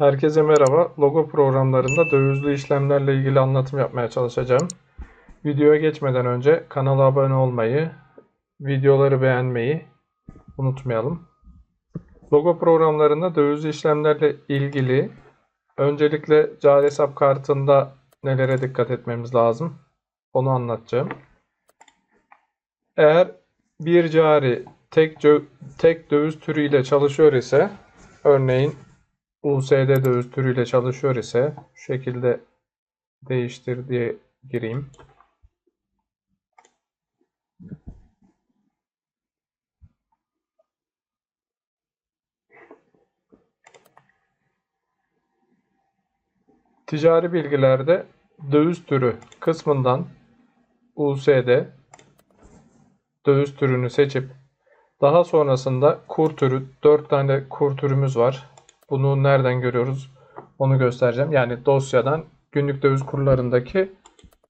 Herkese merhaba. Logo programlarında dövizli işlemlerle ilgili anlatım yapmaya çalışacağım. Videoya geçmeden önce kanala abone olmayı, videoları beğenmeyi unutmayalım. Logo programlarında dövizli işlemlerle ilgili öncelikle cari hesap kartında nelere dikkat etmemiz lazım onu anlatacağım. Eğer bir cari tek, tek döviz türüyle çalışıyor ise örneğin USD döviz türüyle çalışıyor ise şu şekilde değiştir diye gireyim. Ticari bilgilerde döviz türü kısmından USD döviz türünü seçip daha sonrasında kur türü 4 tane kur türümüz var. Bunu nereden görüyoruz? Onu göstereceğim. Yani dosyadan günlük döviz kurlarındaki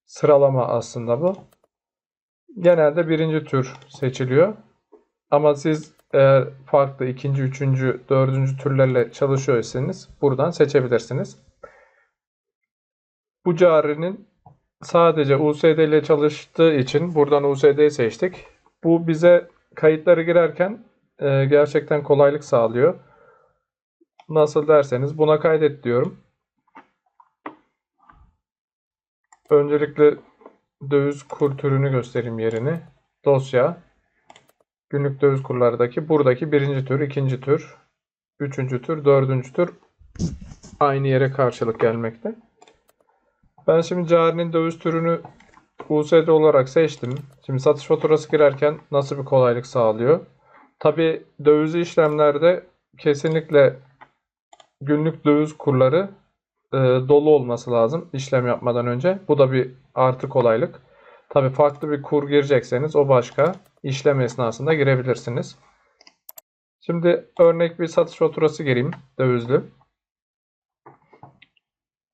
sıralama aslında bu. Genelde birinci tür seçiliyor. Ama siz eğer farklı ikinci, üçüncü, dördüncü türlerle çalışıyorsanız buradan seçebilirsiniz. Bu carinin sadece USD ile çalıştığı için buradan USD'yi seçtik. Bu bize kayıtları girerken e, gerçekten kolaylık sağlıyor. Nasıl derseniz buna kaydet diyorum. Öncelikle döviz kur türünü göstereyim yerini. Dosya. Günlük döviz kurlardaki buradaki birinci tür, ikinci tür, üçüncü tür, dördüncü tür aynı yere karşılık gelmekte. Ben şimdi carinin döviz türünü USD olarak seçtim. Şimdi satış faturası girerken nasıl bir kolaylık sağlıyor? Tabi dövizli işlemlerde kesinlikle günlük döviz kurları e, dolu olması lazım işlem yapmadan önce. Bu da bir artı kolaylık. Tabi farklı bir kur girecekseniz o başka. İşlem esnasında girebilirsiniz. Şimdi örnek bir satış faturası gireyim dövizli.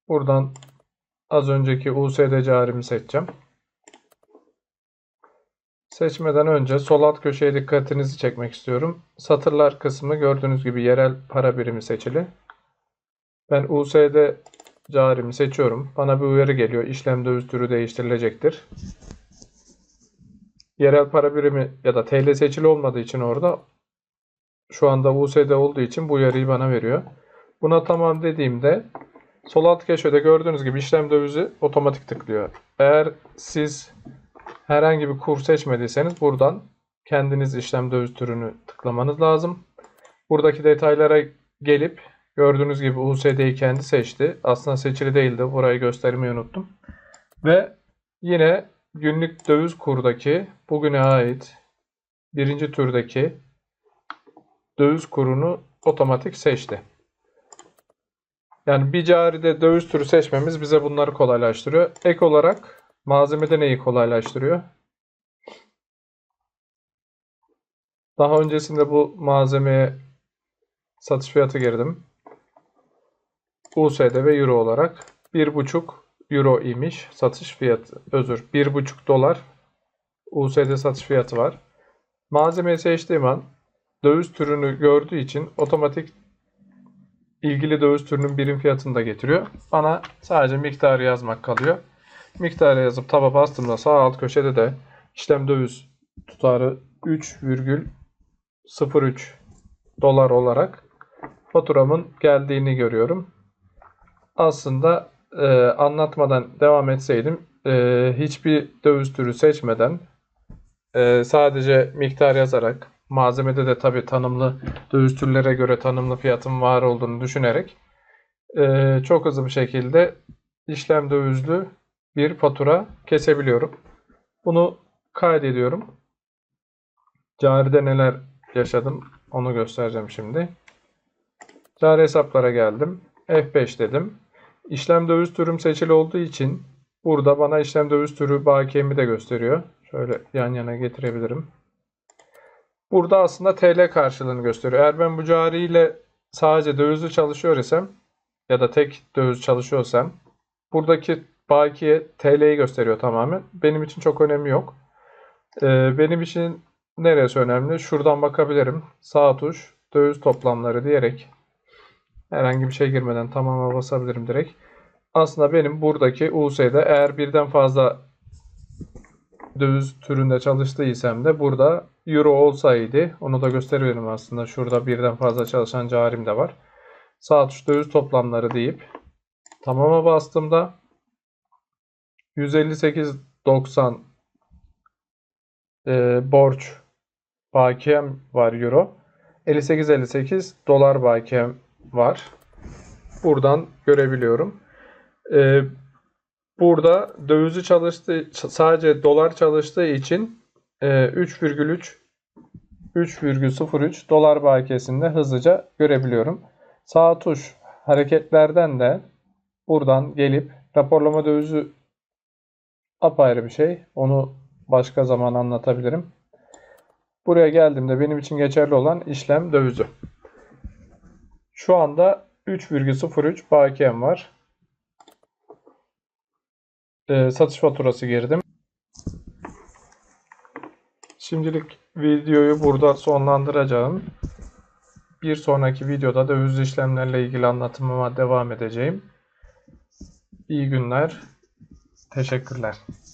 Buradan az önceki USD carimi seçeceğim. Seçmeden önce sol alt köşeye dikkatinizi çekmek istiyorum. Satırlar kısmı gördüğünüz gibi yerel para birimi seçili. Ben USD carimi seçiyorum. Bana bir uyarı geliyor. İşlem döviz türü değiştirilecektir. Yerel para birimi ya da TL seçili olmadığı için orada şu anda USD olduğu için bu uyarıyı bana veriyor. Buna tamam dediğimde sol alt köşede gördüğünüz gibi işlem dövizi otomatik tıklıyor. Eğer siz herhangi bir kur seçmediyseniz buradan kendiniz işlem döviz türünü tıklamanız lazım. Buradaki detaylara gelip gördüğünüz gibi USD'yi kendi seçti. Aslında seçili değildi. Burayı göstermeyi unuttum. Ve yine günlük döviz kurdaki bugüne ait birinci türdeki döviz kurunu otomatik seçti. Yani bir caride döviz türü seçmemiz bize bunları kolaylaştırıyor. Ek olarak malzemede neyi kolaylaştırıyor? Daha öncesinde bu malzemeye satış fiyatı girdim. USD ve Euro olarak 1,5 Euro imiş satış fiyatı. Özür 1,5 dolar USD satış fiyatı var. Malzemeyi seçtiğim an döviz türünü gördüğü için otomatik ilgili döviz türünün birim fiyatını da getiriyor. Bana sadece miktarı yazmak kalıyor. Miktarı yazıp taba bastığımda sağ alt köşede de işlem döviz tutarı 3,03 dolar olarak faturamın geldiğini görüyorum. Aslında e, anlatmadan devam etseydim e, hiçbir döviz türü seçmeden e, sadece miktar yazarak malzemede de tabi tanımlı döviz türlere göre tanımlı fiyatın var olduğunu düşünerek e, çok hızlı bir şekilde işlem dövizlü bir fatura kesebiliyorum. Bunu kaydediyorum. Caride neler yaşadım onu göstereceğim şimdi. Cari hesaplara geldim. F5 dedim. İşlem döviz türüm seçili olduğu için burada bana işlem döviz türü bakiyemi de gösteriyor. Şöyle yan yana getirebilirim. Burada aslında TL karşılığını gösteriyor. Eğer ben bu cari ile sadece dövizli çalışıyor isem ya da tek döviz çalışıyorsam buradaki bakiye TL'yi gösteriyor tamamen. Benim için çok önemi yok. Ee, benim için neresi önemli? Şuradan bakabilirim. Sağ tuş döviz toplamları diyerek Herhangi bir şey girmeden tamama basabilirim direkt. Aslında benim buradaki US'de eğer birden fazla döviz türünde çalıştıysam da burada euro olsaydı onu da gösteriyorum aslında. Şurada birden fazla çalışan carim de var. Sağ tuş döviz toplamları deyip tamama bastığımda 158.90 e, borç bakiyem var euro. 58.58 dolar bakiyem var. Buradan görebiliyorum. E, burada dövizi çalıştığı sadece dolar çalıştığı için e, 3,3 3,03 dolar bakiyesinde hızlıca görebiliyorum. Sağ tuş hareketlerden de buradan gelip raporlama dövizi apayrı bir şey. Onu başka zaman anlatabilirim. Buraya geldiğimde benim için geçerli olan işlem dövizü. Şu anda 3,03 bakiyem var. Ee, satış faturası girdim. Şimdilik videoyu burada sonlandıracağım. Bir sonraki videoda döviz işlemlerle ilgili anlatımıma devam edeceğim. İyi günler. Teşekkürler.